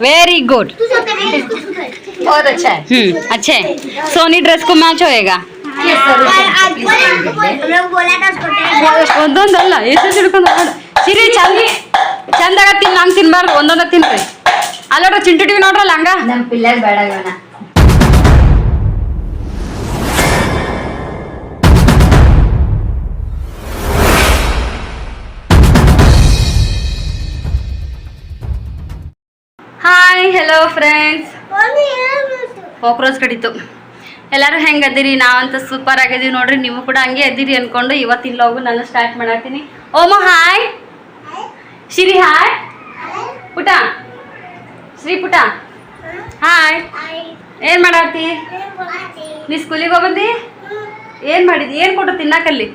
Very good तू सबका नहीं कुछ कर बहुत अच्छा है हम्म अच्छे सोनी ड्रेस को मैच होएगा बोला था उसको ಒಂದೊಂದಲ್ಲ ಎಷ್ಟು ತಿಳ್ಕೊಂಡು ಸಿರಿ ಚಂದ ಚಂದಾಗ ತಿನ್ ನಂಗೆ ತಿನ್ಬಾರ್ದು ಒಂದೊಂದ ತಿನ್ರಿ ಅಲ್ಲೋಡ್ರ ಚಿಂಟುಟಿಗೆ ನೋಡ್ರಲ್ಲ ಹಂಗ ನಮ್ಮ ಪಿಲ್ಲರ್ ಬೇಡ ಹಲೋ ಫ್ರೆಂಡ್ಸ್ ಕಾಕ್ರೋಚ್ ಕಡಿತು. ಎಲ್ಲರೂ ಹೆಂಗೆ ಅದಿರಿ? ನಾವಂತ ಸೂಪರ್ ಆಗಿದ್ದೀವಿ ನೋಡ್ರಿ. ನೀವು ಕೂಡ ಹಂಗೆ ಅದಿರಿ ಅಂದ್ಕೊಂಡು ಇವತ್ತಿನ ಹೋಗು ನಾನು ಸ್ಟಾರ್ಟ್ ಮಾಡತ್ತೀನಿ ಓಮ ಹಾಯ್. ಶ್ರೀ ಹಾಯ್. ಪುಟ. ಶ್ರೀ ಪುಟ. ಹಾಯ್. ಏನು ಮಾಡತ್ತಿ ನೀ ಸ್ಕೂಲಿಗೆ ಹೋಗಂದಿ ಏನು ಮಾಡಿದ್? ಏನು ಕೊಟ್ಟು ತಿನ್ನಕಲ್ಲಿ?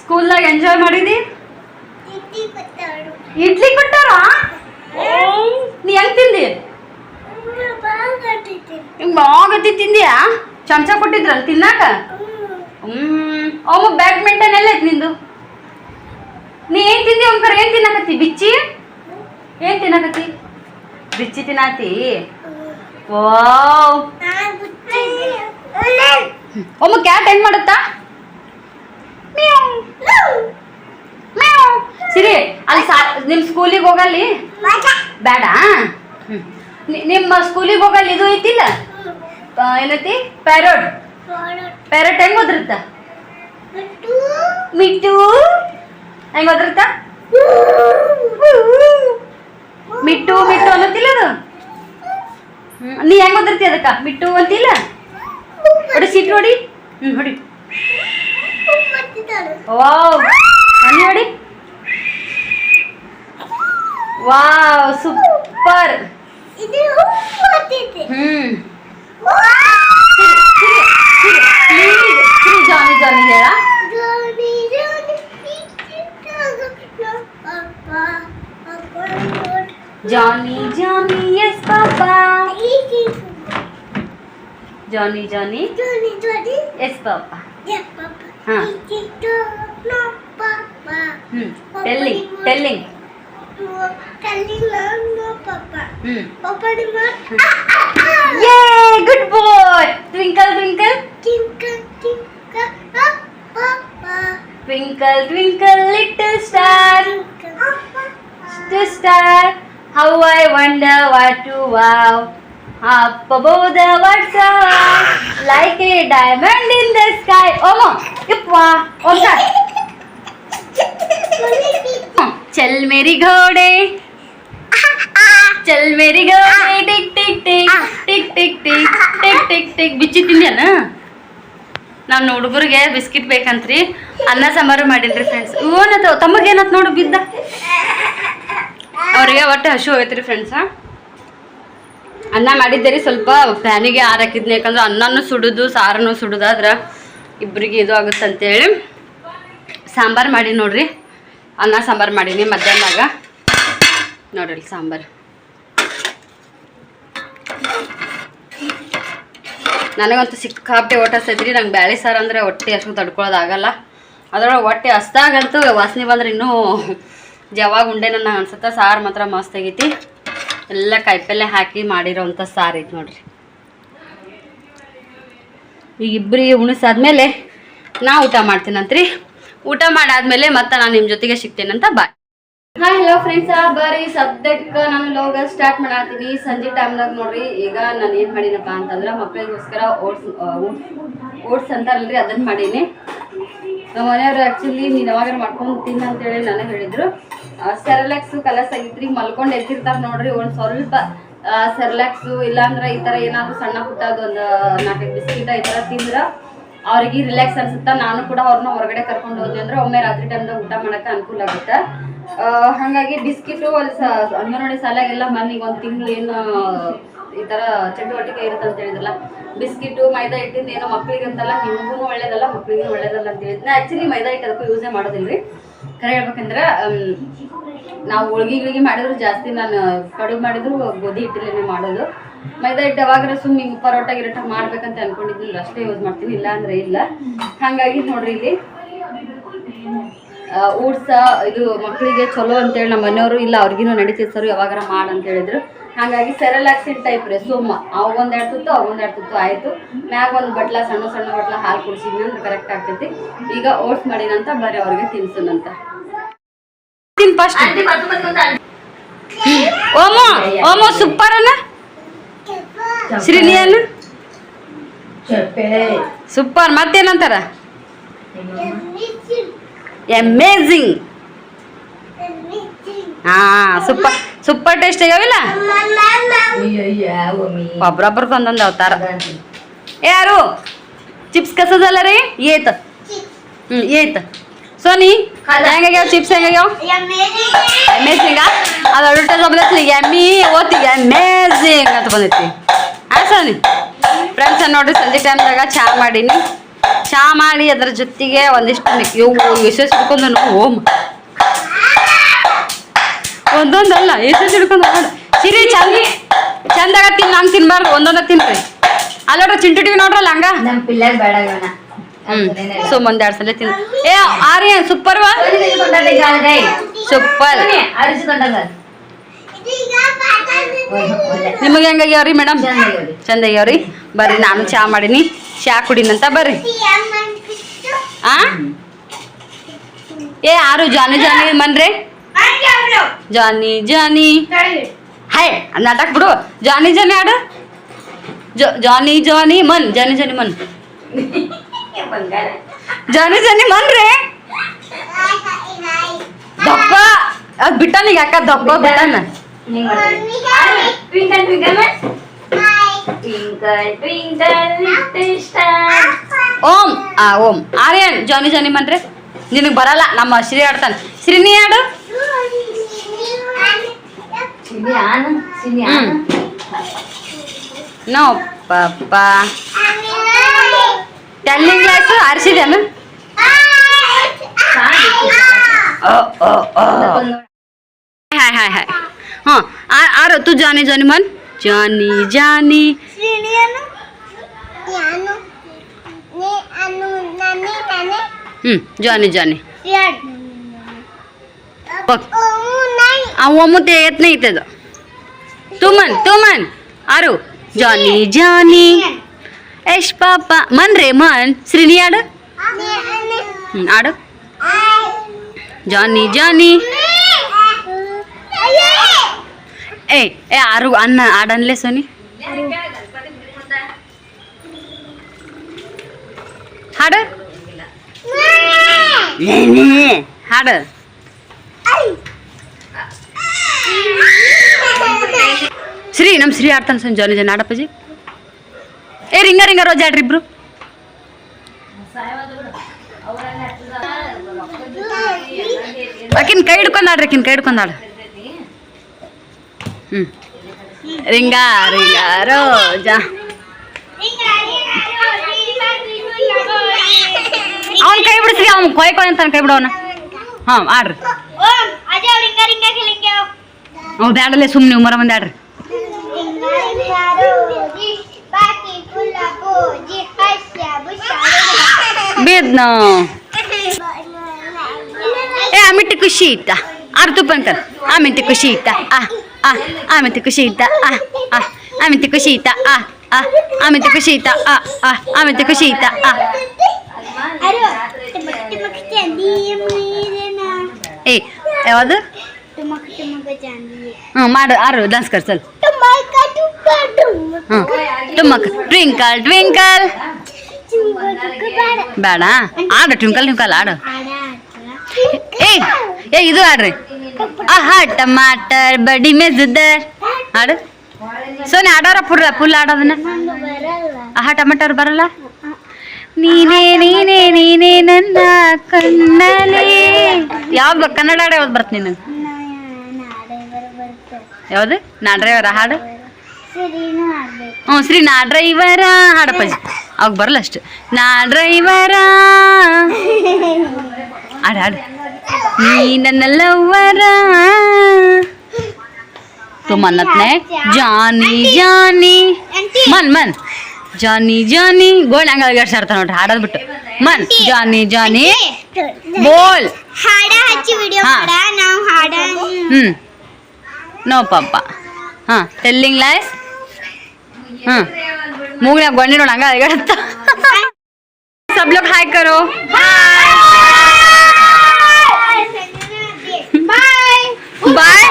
ಸ್ಕೂಲ್ದಾಗ ಎಂಜಾಯ್ ಮಾಡಿದಿ? ಇಡ್ಲಿ ಕೊಟ್ಟಾರ ನೀ ಹೆಂಗ್ ತಿಂದಿ? ಹಿಂಗ್ ಬಾಗತಿ ತಿಂದಿಯಾ? ಚಮಚ ಕೊಟ್ಟಿದ್ರಲ್ಲ ತಿನ್ನಾಕ? ಹ್ಮ್. ಅವ ಬ್ಯಾಡ್ಮಿಂಟನ್ ಎಲ್ಲ ನಿಂದು. ನೀ ಏನ್ ತಿಂದಿ? ಒಂಕರ್ ಏನ್ ತಿನ್ನಕತ್ತಿ? ಬಿಚ್ಚಿ? ಏನ್ ತಿನ್ನಕತ್ತಿ? ಬಿಚ್ಚಿ ತಿನ್ನಾತಿ? ಓ ಒಮ್ಮ ಕ್ಯಾಟ್ ಹೆಂಗ್ ಮಾಡುತ್ತಾ? ಸಿರಿ ಅಲ್ಲಿ ಸಾ ನಿಮ್ ಸ್ಕೂಲಿಗೆ ಹೋಗಲ್ಲಿ? ಬೇಡ. ನಿಮ್ಮ ಸ್ಕೂಲಿಗೆ ಹೋಗಲ್ಲಿ ಇದು ಐತಿಲ್ಲ? ಏನೈತಿ? ಪ್ಯಾರೋಡ್ ಪ್ಯಾರೋಟ್ ಹೆಂಗ್ ಓದಿರುತ್ತ ಮಿಟ್ಟು. ಹೆಂಗ್ ಓದಿರುತ್ತ ಮಿಟ್ಟು ಮಿಟ್ಟು ಅನ್ನತ್ತಿಲ್ಲ ಅದು. ನೀ ಹೆಂಗ್ ಓದಿರ್ತಿ ಅದಕ್ಕ? ಮಿಟ್ಟು ಅಂತಿಲ್ಲ? ನೋಡಿ ಸೀಟ್ ನೋಡಿ ಹ್ಮ್ ಹೊಡಿ. ವಾವ್. ಹನಿ वाव सुपर इधर मारते थे हम्म जाने जाने जरा Johnny, Johnny, yes, Papa. Johnny, Johnny. Johnny, Johnny. Yes, Papa. Yes, Papa. हाँ. Telling, telling. Good bye twinkle twinkle ಟಿಂಕ ಟಿಂಕ ಪಾಪ twinkle twinkle little star to star. How I wonder what to wow. Up above the world so like a diamond in the sky. Omo, yupwa, omsa. ಚಲ್ ಮೇರಿ ಗೋಡೆ. ಚಲ್ ಮೇರಿ ಗೋಡೆ. Tick tick tick. Tick tick tick. Tick tick tick. ಬಿಚ್ಚಿ ತಿಂದ್ಯಾನ ನಾನು ಹುಡುಗರಿಗೆ ಬಿಸ್ಕಿಟ್ ಬೇಕಂತ್ರಿ. ಅನ್ನ ಸಾಂಬಾರು ಮಾಡಿಲ್ರಿ ಫ್ರೆಂಡ್ಸ್ ಓನತ ತಮಗೇನತ್ ನೋಡು ಬಿದ್ದ. ಅವರಿಗೆ ಒಟ್ಟು ಹಶು ಹೋಯ್ತ್ರಿ ಫ್ರೆಂಡ್ಸ ಅನ್ನ ಮಾಡಿದ್ದೆ ರೀ ಸ್ವಲ್ಪ ಫ್ಯಾನಿಗೆ ಹಾರಾಕಿದ್ನಿ ಯಾಕಂದ್ರೆ ಅನ್ನನೂ ಸುಡುದು ಸಾರನೂ ಸುಡುದಾದ್ರೆ ಇಬ್ಬರಿಗೆ ಇದು ಆಗುತ್ತೆ ಅಂತೇಳಿ ಸಾಂಬಾರು ಮಾಡಿ ನೋಡ್ರಿ. ಅನ್ನ, ಸಾಂಬಾರು ಮಾಡೀನಿ ಮಧ್ಯಾಹ್ನದಾಗ. ನೋಡ್ರಿ ಸಾಂಬಾರು. ನನಗಂತೂ ಸಿಕ್ಕಾಪಟ್ಟೆ ಹೊಟ್ಟೆ ಹಸ್ತೈತ್ರಿ ನಂಗೆ ಬ್ಯಾಳಿ ಸಾರು ಅಂದರೆ ಹೊಟ್ಟೆ ಅಷ್ಟು ತಡ್ಕೊಳ್ಳೋದಾಗಲ್ಲ ಅದರೊಳಗೆ ಹೊಟ್ಟೆ ಹಸ್ದಾಗಂತೂ ವಾಸನೆ ಬಂದ್ರೆ ಇನ್ನೂ ಜವಾಗ ಉಂಡೆ ನನ್ನ ಅನ್ಸುತ್ತೆ ಸಾರು ಮಾತ್ರ ಮಸ್ತ್ ಆಗೈತಿ ಎಲ್ಲ ಕಾಯಿಪಲ್ಲೆ ಹಾಕಿ ಮಾಡಿರೋವಂಥ ಸಾರು ಐತಿ ನೋಡ್ರಿ. ಈಗ ಇಬ್ಬರಿಗೆ ಉಣಿಸಾದ್ಮೇಲೆ ನಾ ಊಟ ಮಾಡ್ತೀನಂತ್ರಿ. ಊಟ ಮಾಡಾದ್ಮೇಲೆ ಮತ್ತೆ ನಾನು ನಿಮ್ಮ ಜೊತೆಗೆ ಸಿಗ್ತೇನಂತ ಬಾಯ್ ಹಾಯ್ ಹಲೋ ಫ್ರೆಂಡ್ಸ್ ಬರ್ರಿ. ಸದ್ಯಕ್ಕೆ ನಾನು ಲೋಗ ಸ್ಟಾರ್ಟ್ ಮಾಡತ್ತೀನಿ ಸಂಜೆ ಟೈಮ್ದಾಗ ನೋಡ್ರಿ. ಈಗ ನಾನು ಏನು ಮಾಡಿನಪ್ಪ ಅಂತಂದ್ರೆ ಮಕ್ಕಳಿಗೋಸ್ಕರ ಓಟ್ಸ್ ಓಟ್ಸ್ ಅಂತಾರಲ್ರಿ ಅದನ್ನ ಮಾಡೀನಿ. ನಮ್ಮ ಮನೆಯವ್ರು ಆ್ಯಕ್ಚುಲಿ ನೀನು ಯಾವಾಗ ಮಾಡ್ಕೊಂಡು ತಿನ್ನ ಅಂತೇಳಿ ನನಗೆ ಹೇಳಿದ್ರು. ಸೆರಲ್ಯಾಕ್ಸು ಕಲಸ್ ಈಗ ಮಲ್ಕೊಂಡು ಎದ್ದಿರ್ತಾರೆ ನೋಡ್ರಿ. ಒಂದು ಸ್ವಲ್ಪ ಸೆರ್ಲ್ಯಾಕ್ಸು ಇಲ್ಲಾಂದ್ರೆ ಈ ಥರ ಏನಾದರೂ ಸಣ್ಣ ಪುಟ್ಟದೊಂದು ನಾಲ್ಕೈದು ಬಿಸ್ಕಿಟ ಈ ಥರ ತಿಂದ್ರೆ ಅವ್ರಿಗೆ ರಿಲ್ಯಾಕ್ಸ್ ಅನ್ಸುತ್ತಾ ನಾನು ಕೂಡ ಅವ್ರನ್ನ ಹೊರಗಡೆ ಕರ್ಕೊಂಡು ಹೋದ್ವಿ ಅಂದ್ರೆ ಒಮ್ಮೆ ರಾತ್ರಿ ಟೈಮ್ದಾಗ ಊಟ ಮಾಡಕ್ಕೆ ಅನುಕೂಲ ಆಗುತ್ತೆ. ಹಾಗಾಗಿ ಬಿಸ್ಕಿಟು ಅಲ್ಲಿ ಸ, ಅಂಗನವಾಡಿ ಶಾಲೆಗೆಲ್ಲ ಮನೆಗೆ ಒಂದು ತಿಂಗಳು ಏನು, ಈ ಥರ ಚಟುವಟಿಕೆ ಇರುತ್ತೆ ಅಂತ ಹೇಳಿದ್ರಲ್ಲ. ಬಿಸ್ಕಿಟು, ಮೈದಾ ಹಿಟ್ಟಿಂದ ಏನೋ ಮಕ್ಳಿಗೆ ಅಂತಲ್ಲ ನಿಮಗೂ ಒಳ್ಳೇದಲ್ಲ, ಮಕ್ಳಿಗೂ ಒಳ್ಳೇದಲ್ಲ ಅಂತ ಹೇಳಿದ್ನ. ಆ್ಯಕ್ಚುಲಿ ಮೈದಾ ಹಿಟ್ಟು ಅದಕ್ಕೂ ಯೂಸೇ ಮಾಡೋದಿಲ್ಲ ಕರೆ ಖರೆ ಹೇಳ್ಬೇಕಂದ್ರೆ ನಾವು ಹೋಳ್ಗಿ ಗಿಳ್ಗಿ ಮಾಡಿದ್ರು ಜಾಸ್ತಿ, ನಾನು ಕಡುಬು ಮಾಡಿದ್ರು, ಗೋಧಿ ಹಿಟ್ಟಲ್ಲೇ ಮಾಡೋದು. ಮೈದಾ ಹಿಟ್ಟು ಯಾವಾಗಾರ ಸುಮ್ ಹಿಂಗೆ ಪರೋಟ ಗಿರೋಟ ಮಾಡ್ಬೇಕಂತ ಅನ್ಕೊಂಡಿದ್ದೀನಿ ಅಷ್ಟೇ ಯೂಸ್ ಮಾಡ್ತೀನಿ ಇಲ್ಲ ಅಂದ್ರೆ ಇಲ್ಲ. ಹಾಗಾಗಿ ನೋಡ್ರಿ ಇಲ್ಲಿ ಊಡ್ಸ ಇದು ಮಕ್ಕಳಿಗೆ ಚಲೋ ಅಂತೇಳಿ ನಮ್ಮ ಮನೆಯವರು ಇಲ್ಲ ಅವ್ರಿಗಿನೂ ನಡೀತೈತೆ ಸರ್ ಯಾವಾಗಾರ ಮಾಡು ಅಂತ ಹೇಳಿದ್ರು. ಹಾಗಾಗಿ ಸೆರಲಾಕ್ಸಿನ್ ಟೈಪ್ ರೀ ಸುಮ್ಮ. ಅವಾಗೊಂದು ಎರಡು ತುತ್ತು ಅವಾಗೊಂದು ಎರಡು ತುತ್ತು ಆಯಿತು. ಮ್ಯಾಗ ಒಂದು ಬಟ್ಲ ಸಣ್ಣ ಸಣ್ಣ ಬಟ್ಲ ಹಾಲು ಕುಡಿಸಿದ್ನಿ ಅಂದ್ರೆ ಕರೆಕ್ಟ್ ಆಗ್ತೈತಿ. ಈಗ ಓಟ್ಸ್ ಮಾಡಿನಂತ ಬರೀ ಅವ್ರಿಗೆ ತಿನ್ಸನಂತ. ಓಮೋ ಓಮೋ ಸೂಪರ್ ಅನ್ನ ಶ್ರೀನಿಯನ್ ಸೂಪರ್ ಮತ್ತೇನಂತಾರ ಅಮೇಝಿಂಗ್ ಹಾ ಸೂಪರ್ ಸೂಪರ್ ಟೇಸ್ಟ್ ಆಗ್ಯಾವಿಲ್ಲ ಒಬ್ರೊಬ್ರದ್ದು ಒಂದೊಂದು ಅವತಾರ ಏ ಯಾರು ಚಿಪ್ಸ್ ಕಸದಲ್ಲ ರೀ ಏತ್ ಹ್ಞೂ ಏತ್ ಸೋನಿ ಹೆಂಗಾಗ್ಯಾವ ಚಿಪ್ಸ್ ಹೆಂಗಾಗ್ಯಾವ ಅಮೇಝಿಂಗ ಅದು ಅಡ್ವರ್ಟೈಸ್ ಬಂದೈತಿ ಎಮ್ಮಿ ಓದ್ತಿಗೆ ಅಮೇಝಿಂಗ್ ಅಂತ ಬಂದೈತಿ ಹಾಂ ಸೋನಿ ಫ್ರೆಂಡ್ಸ್ ನೋಡ್ರಿ ಸಂಜೆ ಟೈಮ್ದಾಗ ಚಹಾ ಮಾಡೀನಿ ಚಹಾ ಮಾಡಿ ಅದ್ರ ಜೊತೆಗೆ ಒಂದಿಷ್ಟು ಮಿಕ್- ಇವು ಎಷ್ಟೆಷ್ಟು ಹಿಡ್ಕೊಂಡು ನಾವು ಓಮ್ ಒಂದೊಂದಲ್ಲ ಎಷ್ಟೆಷ್ಟು ಹಿಡ್ಕೊಂಡು ಮಾಡ ಸಿರಿ ಚಂದ ಚಂದಾಗ ತಿನ್ ಹಂಗೆ ತಿನ್ಬಾರ್ದು ಒಂದೊಂದಾಗ ತಿನ್ರಿ ಅಲ್ಲೋಡ್ರ ಚಿಂಟುಟಿವಿ ನೋಡ್ರಲ್ಲ ಹಂಗ ನಮ್ ಪಿಲ್ಲರ್ ಬೇಡ ಇವನ ಹ್ಮ್ ಸುಮ್ ಒಂದ್ ಎರಡ್ ಸಲ ತಿನ್ ಏ ಆರ್ಯನ್ ಸೂಪರ್ ವಾ ಸೂಪರ್ ಅರಿಸಿಕೊಂಡಾಗ ನಿಮಗೆ ಹೆಂಗಾಗ್ಯಾವ್ರಿ ಮೇಡಮ್ ಚಂದ ಆಗ್ಯಾವ್ರಿ? ಬರ್ರಿ ನಾನು ಚಹಾ ಮಾಡೀನಿ. ಚಹಾ ಕುಡಿನಂತ ಬರ್ರಿ. ಆ? ಏ ಯಾರು? Johny Johny ಮನ್ರಿ? Johny Johny. Hi ನಾಟಕ ಬಿಡು. ಜಾನಿ ಜಾನಿ ಆಡು. ಜಾನಿ ಜಾನಿ ಮನ್ ಜಾನಿ ಜಾನಿ ಮನ್. ಜಾನಿ ಜಾನಿ ಮನ್ ಮನ್ರಿ? ದಪ್ಪ. ಅದ್ ಬಿಟ್ಟನೀಗ ಯಾಕ ದಪ್ಪ ಬಿಟ್ಟನ? Twinkle twinkle twinkle twinkle little star ಓಂ ಆ ಓಂ. ಆರ್ಯನ್ ಜಾನಿ ಜಾನಿ ಮನ್ರಿ. ನಿನಗೆ ಬರಲ್ಲ ನಮ್ಮ ಶ್ರೀ ಆಡ್ತಾನೆ. ಶ್ರೀನಿ ಆಡು. ನೋ ಆನ ಸಿನಿ ಕ್ಲಾಸ್ ನೋ ಓ ಓ ಓ. ಹಾಯ್ ಹಾಯ್ ಹಾಯ್ हाँ आ आ रहा तू जाने जाने मन। जानी जानी। जाने जाने। हम्म, तू मन तू म्हण आरो जानी जॉनी। पापा मन रे मन। श्रीनी आड आड ಏ ಏ ಆರು ಅನ್ನ ಆಡನ್ಲೆ ಸೋನಿ ಹಾಡು ಹಾಡು ಶ್ರೀ ನಮ್ಮ ಶ್ರೀ ಆಡ್ತಾನೆ ಸನ್ ಜಾನಿ ಜನ ಆಡಪ್ಪಾಜಿ ಏ ರಿಂಗ ರಿಂಗ ರೋಜ್ ಆಡ್ರಿ ಇಬ್ರು ಆಕಿನ ಕೈ ಹಿಡ್ಕೊಂಡು ಆಡ್ರಿ ಆಕಿನ ಕೈ ಹಿಡ್ಕೊಂಡು ಆಡ ಹ್ಞೂ ರಿಂಗ ರಿಂಗ, ರೋಜಾ. ಅವನ ಕೈ ಬಿಡಿಸ್ರಿ, ಅವ್ನು ಕೊಯ್ ಕೊಯ್ ಅಂತಾನೆ ಕೈ ಬಿಡೋನ. ಹಾಂ, ಆಡ್ರಿ. ಹ್ಞೂ ಆಡಲ್ಲೇ ಸುಮ್ಮನೆ ಉಮರ ಮಂದಿ ಆಡ್ರಿ. ಬೇದ್ನ. ಏ ಆಮಿಟ್ಟು ಖುಷಿ ಇತ್ತ? ಆರು ತುಪ್ಪ ಅಂತ ಆಮಿಟ್ಟು ಖುಷಿ ಇತ್ತ? ಆ. ಆ ಆಮಿಟ್ಟು ಖುಷಿ ಇತ್ತ ಆ ಆ ಆಮಿಟ್ಟು ಖುಷಿ ಇತ್ತ ಆ ಆ ಆಮಿಟ್ಟು ಖುಷಿ ಇತ್ತ ಆ ಆ ಆಮಿಟ್ಟು ಖುಷಿ ಇತ್ತ ಆ ಏ ಯಾವುದು ಹ್ಞೂ ಮಾಡು ಆರು ಡಾನ್ಸ್ ಕರ್ಸಲ್ ಹ್ಞೂ ಟುಮ್ಮಕ್ ಟ್ವಿಂಕಲ್ ಟ್ವಿಂಕಲ್ ಬೇಡ ಆಡು ಟ್ವಿಂಕಲ್ ಟ್ವಿಂಕಲ್ ಆಡು ಏ ಏ ಇದು ಆಡ್ರಿ ಆಹಾ ಟಮಾಟರ್, ಬಡಿ ಮೆಜದರ್ ಆಡ ಸೋನಿ ಆಡೋರ ಫುಲ್ ಫುಲ್ ಆಡೋದನ್ನ ಆಹಾ ಟಮಾಟರ್ ಬರಲ್ಲ? ನೀನೇ ನೀನೇ ನೀನೇ ನನ್ನ ಕಣ್ಣಲ್ಲಿ ಯಾವ್ದು ಕನ್ನಡ ಹಾಡು ಯಾವ್ದು ಬರ್ತ ನೀನು? ಯಾವ್ದು? ನಾ ಡ್ರೈವರ ಹಾಡು? ಹ್ಞೂ ಶ್ರೀ ನಾ ಡ್ರೈವರ ಹಾಡಪ್ಪಾಜಿ ಅವಾಗ ಬರಲ್ಲ ಅಷ್ಟು. ನಾ ಡ್ರೈವರ. ಹಾಡು ಹಾಡು. ನೀ ನನ್ನ ಲವ್ವರ तो म्हणत नाही ಜಾನಿ ಜಾನಿ ಮನ್ ಮನ್ ಜಾನಿ ಜಾನಿ ಗೋಳ್ ಹಂಗ ಗಡ್ಸಾಡ್ತಾನ ನೋಡ್ರಿ ಹಾಡೋದ್ ಬಿಟ್ಟು ಮನ್ ಜಾನಿ ಜಾನಿ ಬೋಲ್ ಹಾಡ ಹಚ್ಚಿ ವಿಡಿಯೋ ಹಾ. ಮಾಡ ನಾವು ಹಾಡ हम्म नो पापा हाँ टेलिंग लाइस हाँ मुंह में गोंडी नोड़ंगा अड़गड़ता सब लोग हाय करो ಬಾಯ್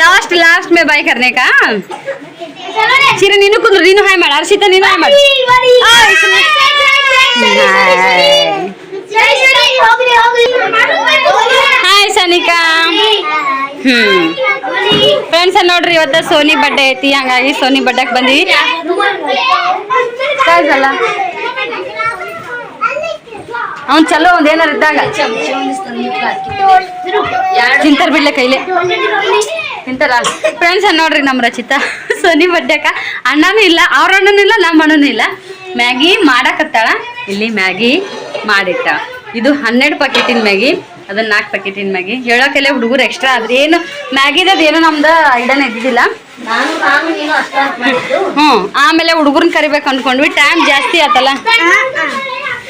ಲಾಸ್ಟ್ ಲಾಸ್ಟ್ ಮೇ ಬಾಯ್ ಕರ್ನೇಕ ಚಿರ ನೀನು ಕುಂದ್ರು ನೀನು ಹಾಯ್ ಮಾಡ ಹರ್ಷಿತ ನೀನು ಹಾಯ್ ಮಾಡಿ ಹಾಯ್ ಸನಿಕಾ ಹ್ಮ್ ಫ್ರೆಂಡ್ಸ್ ನೋಡ್ರಿ ಇವತ್ತ ಸೋನಿ ಬಡ್ಡೆ ಐತಿ ಹಂಗಾಗಿ ಸೋನಿ ಬಡ್ಡಕ್ ಬಂದಿವಿ ಅಲ್ಲ ಅವ್ನ್ ಚಲೋ ಒಂದ್ ಏನಾರ ಇದ್ದಾಗ. ಚಿಂತರ್ ಬಿಡ್ಲೆ ಕೈಲೆ. ತಿಂತಾರ ಫ್ರೆಂಡ್ಸ್ ನೋಡ್ರಿ ನಮ್ಮ ರಚಿತಾ. ಸೋನಿ ಬಡ್ಡೆಕ ಅಣ್ಣನೂ ಇಲ್ಲ, ಅವ್ರ ಅಣ್ಣನೂ ಇಲ್ಲ ನಮ್ಮ ಅಣ್ಣನೂ ಇಲ್ಲ. ಮ್ಯಾಗಿ ಮಾಡಕತ್ತಾಳ. ಇಲ್ಲಿ ಮ್ಯಾಗಿ ಮಾಡಿಟ್ಟ. ಇದು ಹನ್ನೆರಡು ಪ್ಯಾಕೆಟಿನ ಮ್ಯಾಗಿ ಅದನ್ನ ನಾಲ್ಕು ಪ್ಯಾಕೆಟಿನ ಮ್ಯಾಗಿ. ಹೇಳೋಕೆಲ್ಲ ಹುಡುಗರು ಎಕ್ಸ್ಟ್ರಾ ಆದ್ರೆ ಏನು ಮ್ಯಾಗಿದದು ಏನೋ ನಮ್ದು ಐಡನ್ ಇದ್ದಿದ್ದಿಲ್ಲ. ಹ್ಞೂ ಆಮೇಲೆ ಹುಡುಗರನ್ನ ಕರಿಬೇಕು ಅಂದ್ಕೊಂಡ್ವಿ ಟೈಮ್ ಜಾಸ್ತಿ ಆತಲ್ಲ.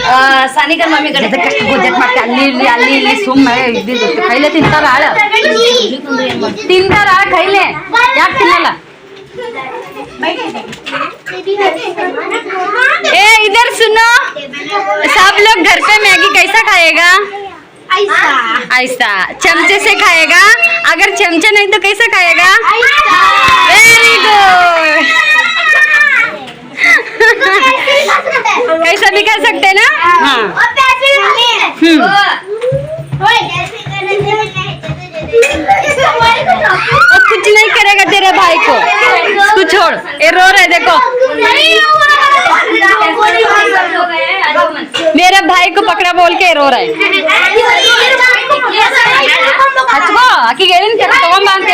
उसको ಆರ್ ಅದಾವ ನನ್ ಕಡೆ ಎರಡ್ ಅದಾವ ಆ, ಸಾನಿಕಾ ಮಮ್ಮಿ ಕಡೆ ಅಲ್ಲಿ ಇಲ್ಲಿ ಅಲ್ಲಿ ಇಲ್ಲಿ ಸುಮ್ಮನೆ ಇದ್ದಿದ್ದು ಕೈಲೆ ತಿಂತಾರ ಆಳ ತಿಂತಾರ ಕೈಲೆ ಯಾಕೆ ತಿನ್ನಲ್ಲ ए इधर सुनो सब लोग घर पे मैगी कैसा खाएगा ऐसा चमचे से खाएगा अगर चमचा नहीं तो कैसा खाएगा वेरी गुड कैसे भी कर सकते हैं ना? हाँ। और कुछ नहीं करेगा तेरे भाई को। तू छोड़। ये रो रहे देखो। मेरे भाई को पकड़ा बोल के रो रहे। अच्छा अकी गेरिन तो हम बांधते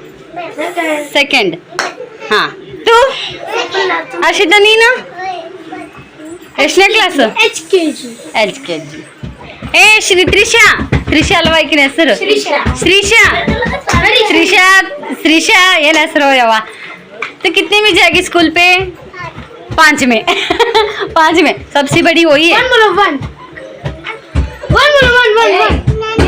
सेकंड हाँ तू ಅರ್ಷಿತಾ ನೀನು ಎಷ್ಟನೇ ಕ್ಲಾಸ್ ಎಚ್ ಕೆ ಜಿ ಏ ಶ್ರೀ ತ್ರಿಷಾ ತ್ರಿಷಾ ಅಲ್ವಾ ಈಕಿನ ಹೆಸರು ಶ್ರೀಶಾ श्रीशा श्रीशा ये लस रो यवा तो कितने में जाएगी स्कूल पे पाँच में पाँच में सबसे बड़ी वही है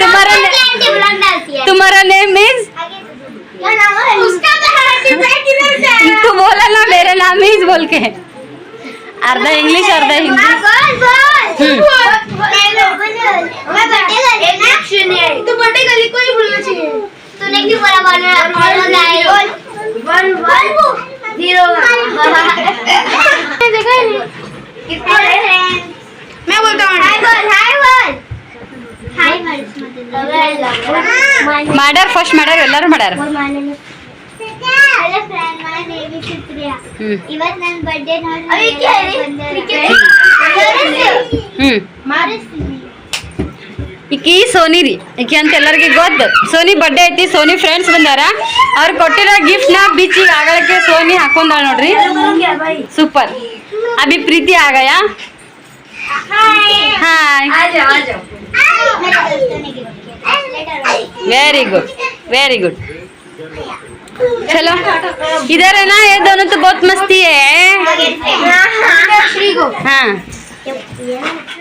तुम्हारा ने तुम्हारा नेम इज तू बोला ना मेरा नाम इज बोल के अर्धा इंग्लिश अर्धा हिंदी तू बर्थडे गली को ही बोलना चाहिए तूने क्यों बड़ा बोला वन वन ಮಾಡ್ಯಾರ ಫಸ್ಟ್ ಮಾಡ್ಯಾರ ಎಲ್ಲರೂ ಮಾಡ್ಯಾರ. Hello friend my name is ಇವತ್ತು ನನ್ನ ಬರ್ಡೇ ನೋಡಿ ಹ್ಮ್. ಮಾಡಿಸ್ತೀನಿ ಈಕಿ ಸೋನಿ ರೀ. ಈಕಿ ಅಂತ ಎಲ್ಲರಿಗೆ ಗೊತ್ತು. ಸೋನಿ ಬರ್ಡೇ ಐತಿ ಸೋನಿ ಫ್ರೆಂಡ್ಸ್ ಬಂದಾರ. ಅವ್ರು ಕೊಟ್ಟಿರೋ ಗಿಫ್ಟ್ನ ಬಿಚ್ಚಿ ಆಗಳಕ್ಕೆ ಸೋನಿ ಹಾಕೊಂಡಾಳ ನೋಡ್ರಿ. ಸೂಪರ್ ಅಭಿ ಪ್ರೀತಿ ಆಗಯ hi very good very good चलो। इधर है ना ये दोनों तो बहुत मस्ती है। हाँ।, हाँ।, हाँ।